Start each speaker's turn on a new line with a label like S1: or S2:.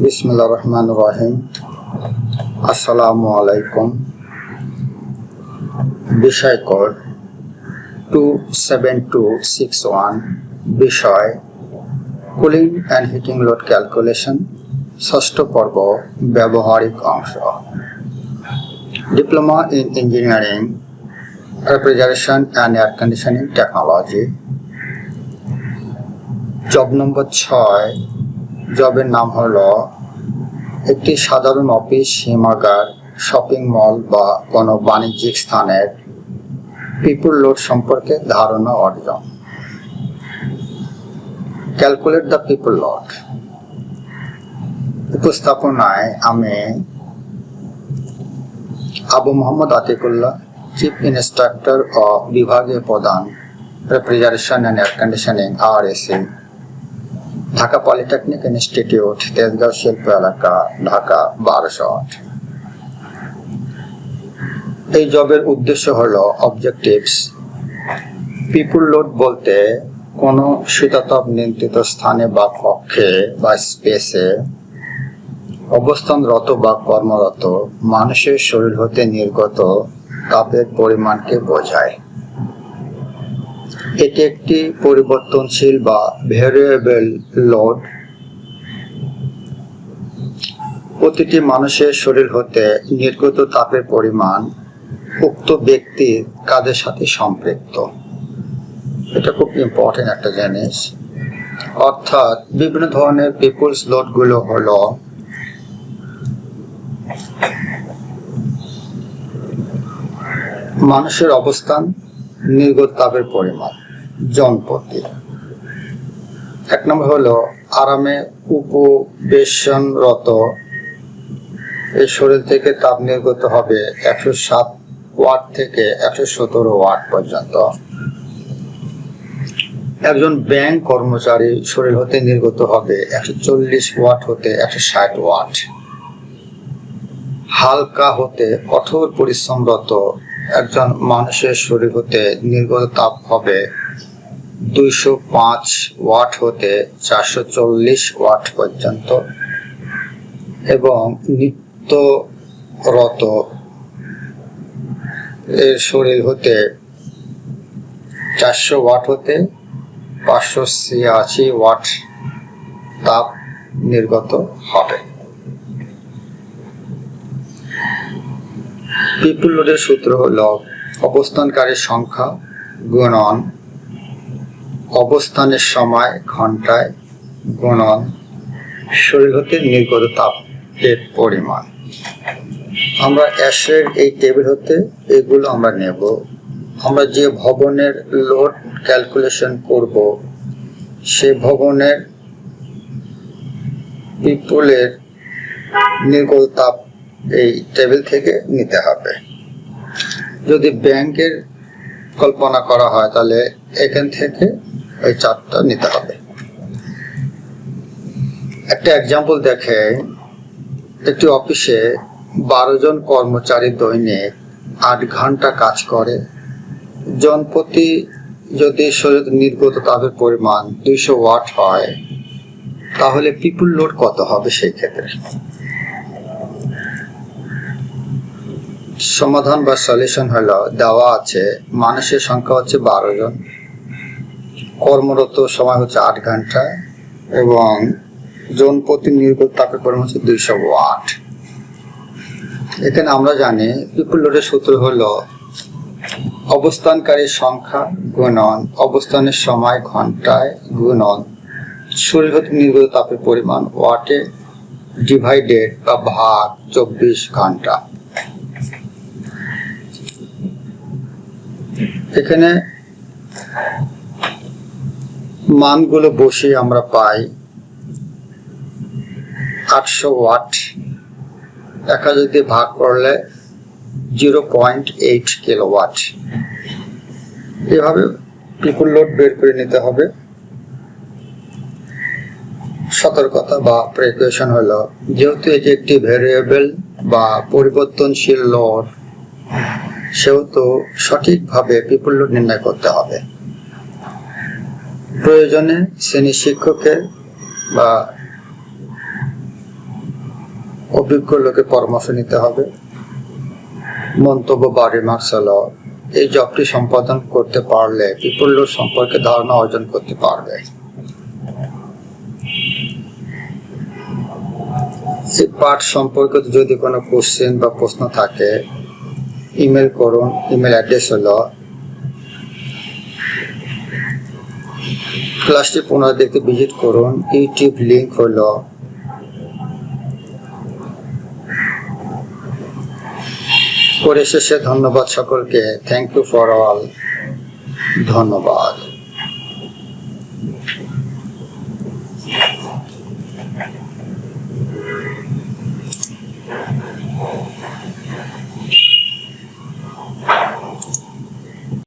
S1: বিসমুল্লাহ রহমান রহিম আসসালামু আলাইকুম। বিষয় code two seven two six one বিষয় cooling and heating load calculation ষষ্ঠ পর্ব, ব্যবহারিক অংশ। Diploma in engineering refrigeration and air conditioning technology job number ছয় জবের নাম হলো একটি সাধারণ অফিস হিমাগার শপিং মল বা কোনো বাণিজ্যিক স্থানের পিপুল লোড সম্পর্কে ধারণা অর্জন। ক্যালকুলেট দ্য পিপুল লোড উপস্থাপনায় আমি আবু মোহাম্মদ আতিকুল্লাহ চিফ ইনস্ট্রাক্টর ও বিভাগীয় প্রধান refrigeration and air conditioning R AC Dhaka polytechnic institute, Tejgaon শিল্প এলাকা, ঢাকা বারোশো আট। এই জবের উদ্দেশ্য হল অবজেক্টিভস পিপুল লোড বলতে কোনো শীতাতপ নিয়ন্ত্রিত স্থানে বা কক্ষে বা স্পেসে অবস্থানরত বা কর্মরত মানুষের শরীর হতে নির্গত তাপের পরিমাণকে বোঝায়। এটি একটি পরিবর্তনশীল বা ভেরিয়েবল লোড প্রতিটি মানুষের শরীর হতে নির্গত তাপের পরিমাণ উক্ত ব্যক্তির কাজের সাথে সম্পৃক্ত। এটা খুব ইম্পর্টেন্ট একটা জিনিস। অর্থাৎ বিভিন্ন ধরনের পিপুলস লোডগুলো হলো মানুষের অবস্থান, নির্গত তাপের পরিমাণ। জনপতি এক নম্বর হলো আরামে উপবেশনরত। এই শরীর থেকে তাপ নির্গত হবে একশো সাত ওয়াট থেকে একশো সতেরো ওয়াট পর্যন্ত। একজন ব্যাংক কর্মচারী শরীর হতে নির্গত হবে একশো চল্লিশ ওয়াট হতে একশো ষাট ওয়াট। হালকা হতে কঠোর পরিশ্রমরত একজন মানুষের শরীর হতে নির্গত তাপ হবে দুইশো পাঁচ ওয়াট হতে চারশো চল্লিশ ওয়াট পর্যন্ত। এবং নিত্যরত এর শরীর হতে চারশো ওয়াট হতে পাঁচশো ছিয়াশি ওয়াট তাপ নির্গত হবে। পিপুল লোডের সূত্র হল অবস্থানকারীর সংখ্যা গুণন অবস্থানের সময় ঘন্টায় গুণন শরীর হতে নির্গত তাপের পরিমাণ। আমরা অ্যাশের এই টেবিল হতে এগুলো আমরা নেব। আমরা যে ভবনের লোড ক্যালকুলেশন করব, সে ভবনের পিপুলের নির্গত তাপ এই টেবিল থেকে নিতে হবে। যদি ব্যাংকের কল্পনা করা হয়, তাহলে এখান থেকে ওই চারটা নিতে হবে। একটা এক্সাম্পল দেখে, একটি অফিসে বারো জন কর্মচারী দৈনিক আট ঘণ্টা কাজ করে। জনপ্রতি যদি শরীর নির্গত তাপের পরিমাণ দুইশো ওয়াট হয়, তাহলে পিপুল লোড কত হবে সেই ক্ষেত্রে? সমাধান বা সলিউশন হলো দেওয়া আছে, মানুষের সংখ্যা হচ্ছে বারো জন। কর্মরত সময় হচ্ছে আট ঘণ্টা এবং জন প্রতি নির্গত তাপের পরিমাণ হচ্ছে দুইশো ওয়াট। এখানে আমরা জানি পিপুল সূত্র হলো অবস্থানকারীর সংখ্যা গুণন, অবস্থানের সময় ঘন্টায় গুণন শরীর নির্গত তাপের পরিমাণ, ওয়াটে ডিভাইডেড বা ভাগ চব্বিশ ঘণ্টা। এখানে মানগুলো বসে আমরা পাই আটশো ওয়াট। এক হাজার ভাগ করলে zero point eight kilo watt এভাবে পিপুল লোড বের করে নিতে হবে। সতর্কতা বা প্রিকশন হলো, যেহেতু এটি একটি ভেরিয়েবল বা পরিবর্তনশীল লোড সেহেতু সঠিকভাবে পিপুল লোড নির্ণয় করতে হবে। প্রয়োজনে শ্রেণি শিক্ষকের বা অভিজ্ঞ লোকের পরামর্শ নিতে হবে। মন্তব্য বা রিমার্কস এই জবটি সম্পাদন করতে পারলে, বিপুল সম্পর্কে ধারণা অর্জন করতে পারবে। এই পাঠ সম্পর্কিত যদি কোনো কোশ্চেন বা প্রশ্ন থাকে ইমেল করুন। ইমেল অ্যাড্রেস হলো ক্লাসটি পুনরায় দেখতে ভিজিট করুন। ইউটিউব লিঙ্ক হল করে শেষে ধন্যবাদ সকলকে। থ্যাংক ইউ ফর অল ধন্যবাদ।